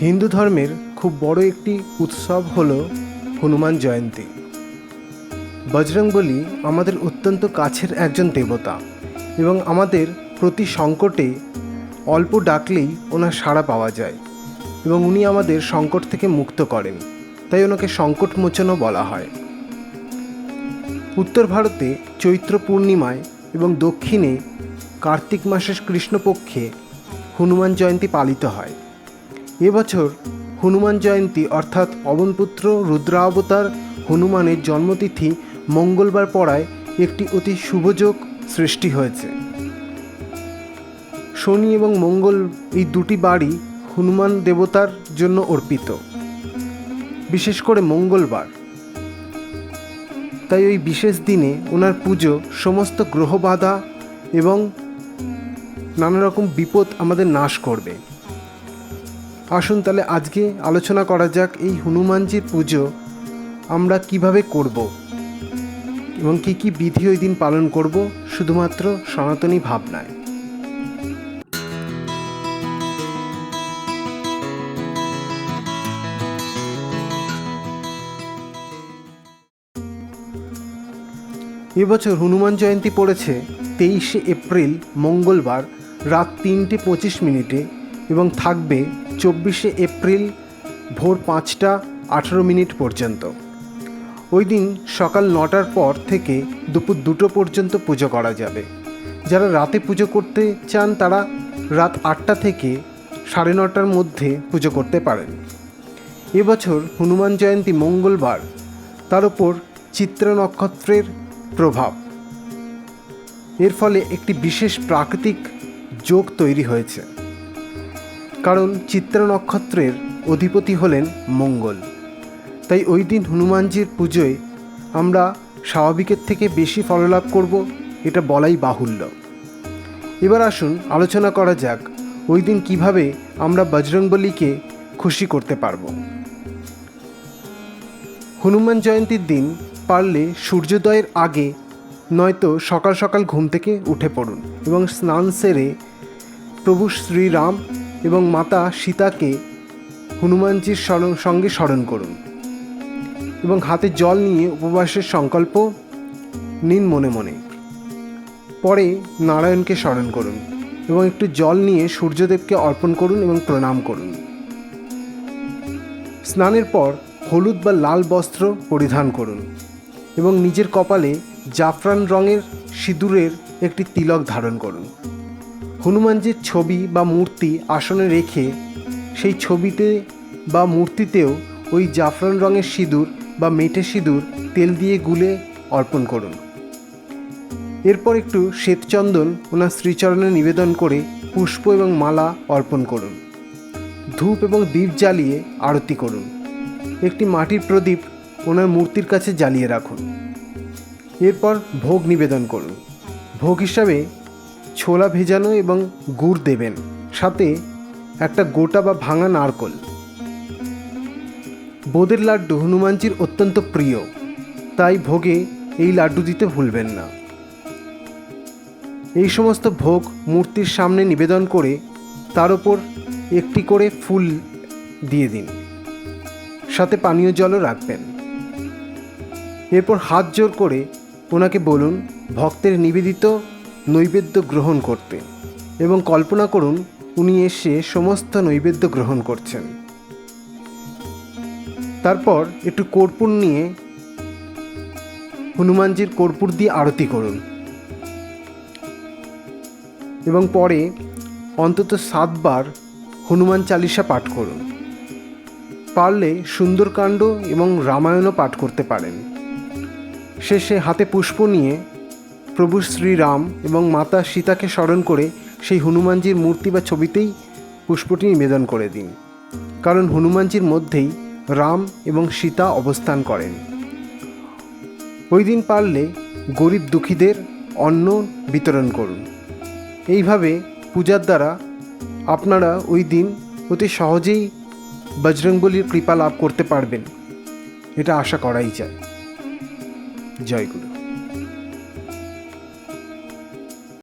হিন্দু ধর্মের খুব বড় একটি উৎসব হল হনুমান জয়ন্তী। বজরংবলী আমাদের অত্যন্ত কাছের একজন দেবতা এবং আমাদের প্রতি সংকটে অল্প ডাকলেই ওনার সাড়া পাওয়া যায় এবং উনি আমাদের সংকট থেকে মুক্ত করেন, তাই ওনাকে সংকটমোচনও বলা হয়। উত্তর ভারতে চৈত্র পূর্ণিমায় এবং দক্ষিণে কার্তিক মাসের কৃষ্ণপক্ষে হনুমান জয়ন্তী পালিত হয়। এবছর হনুমান জয়ন্তী অর্থাৎ পবনপুত্র রুদ্রাবতার হনুমানের জন্মতিথি মঙ্গলবার পড়ায় একটি অতি শুভযোগ সৃষ্টি হয়েছে। শনি এবং মঙ্গল এই দুটি বাড়ি হনুমান দেবতার জন্য অর্পিত। বিশেষ করে মঙ্গলবার। তাই ওই বিশেষ দিনে ওনার পুজো সমস্ত গ্রহবাধা এবং নানা রকম বিপদ আমাদের নাশ করবে। আসুন তাহলে আজকে আলোচনা করা যাক এই হনুমানজির পুজো আমরা কীভাবে করব এবং কি কি বিধি ওই দিন পালন করব শুধুমাত্র সনাতনী ভাবনায়। এবছর হনুমান জয়ন্তী পড়েছে তেইশে এপ্রিল মঙ্গলবার রাত তিনটে পঁচিশ মিনিটে এবং থাকবে চব্বিশে এপ্রিল ভোর পাঁচটা আঠেরো মিনিট পর্যন্ত। ওই দিন সকাল নটার পর থেকে দুপুর দুটো পর্যন্ত পুজো করা যাবে। যারা রাতে পুজো করতে চান তারা রাত আটটা থেকে সাড়ে নটার মধ্যে পুজো করতে পারেন। এবছর হনুমান জয়ন্তী মঙ্গলবার, তার ওপর চিত্র নক্ষত্রের প্রভাব। এর ফলে একটি বিশেষ প্রাকৃতিক যোগ তৈরি হয়েছে। কারণ চিত্রা নক্ষত্রের অধিপতি হলেন মঙ্গল। তাই ওই দিন হনুমানজির পুজোয় আমরা স্বাভাবিকের থেকে বেশি ফললাভ করব, এটা বলাই বাহুল্য। এবার আসুন আলোচনা করা যাক ওই দিন কীভাবে আমরা বজরংবলীকে খুশি করতে পারব। হনুমান জয়ন্তীর দিন পারলে সূর্যোদয়ের আগে নয়তো সকাল সকাল ঘুম থেকে উঠে পড়ুন এবং স্নান সেরে প্রভু শ্রীরাম এবং মাতা সীতাকে হনুমানজির স্মরণ, সঙ্গে স্মরণ করুন এবং হাতে জল নিয়ে উপবাসের সংকল্প নিন মনে মনে। পরে নারায়ণকে স্মরণ করুন এবং একটু জল নিয়ে সূর্যদেবকে অর্পণ করুন এবং প্রণাম করুন। স্নানের পর হলুদ বা লাল বস্ত্র পরিধান করুন এবং নিজের কপালে জাফরান রঙের সিঁদুরের একটি তিলক ধারণ করুন। হনুমানজির ছবি বা মূর্তি আসনে রেখে সেই ছবিতে বা মূর্তিতেও ওই জাফরান রঙের সিঁদুর বা মেটে সিঁদুর, তেল দিয়ে গুলে অর্পণ করুন। এরপর একটু শ্বেতচন্দন ওনার শ্রীচরণে নিবেদন করে পুষ্প এবং মালা অর্পণ করুন। ধূপ এবং দ্বীপ জ্বালিয়ে আরতি করুন। একটি মাটির প্রদীপ ওনার মূর্তির কাছে জ্বালিয়ে রাখুন। এরপর ভোগ নিবেদন করুন। ভোগ হিসাবে ছোলা ভেজানো এবং গুড় দেবেন। সাথে একটা গোটা বা ভাঙা নারকল। বোদের লাড্ডু হনুমানজির অত্যন্ত প্রিয়। তাই ভোগে এই লাড্ডু দিতে ভুলবেন না। এই সমস্ত ভোগ মূর্তির সামনে নিবেদন করে তার ওপর একটি করে ফুল দিয়ে দিন। সাথে পানীয় জলও রাখবেন। এরপর হাত জোর করে ওনাকে বলুন, ভক্তের নিবেদিত নৈবেদ্য গ্রহণ করতে এবং কল্পনা করুন, উনি এসে সমস্ত নৈবেদ্য গ্রহণ করছেন। তারপর একটু কর্পূর নিয়ে হনুমানজির কর্পূর দিয়ে আরতি করুন। এবং পরে অন্তত সাতবার হনুমান চালিসা পাঠ করুন। পারলে সুন্দরকাণ্ড এবং রামায়ণও পাঠ করতে পারেন। শেষে হাতে পুষ্প নিয়ে প্রভু শ্রীরাম এবং মাতা সীতাকে স্মরণ করে সেই হনুমানজির মূর্তি বা ছবিতেই পুষ্পটি নিবেদন করে দিন। কারণ হনুমানজির মধ্যেই রাম এবং সীতা অবস্থান করেন। ওই দিন পারলে গরিব দুঃখীদের অন্ন বিতরণ করুন। এইভাবে পূজার দ্বারা আপনারা ওই দিন অতি সহজেই বজরংবলীর কৃপা লাভ করতে পারবেন। এটা আশা করাই যায়। জয় গুরু।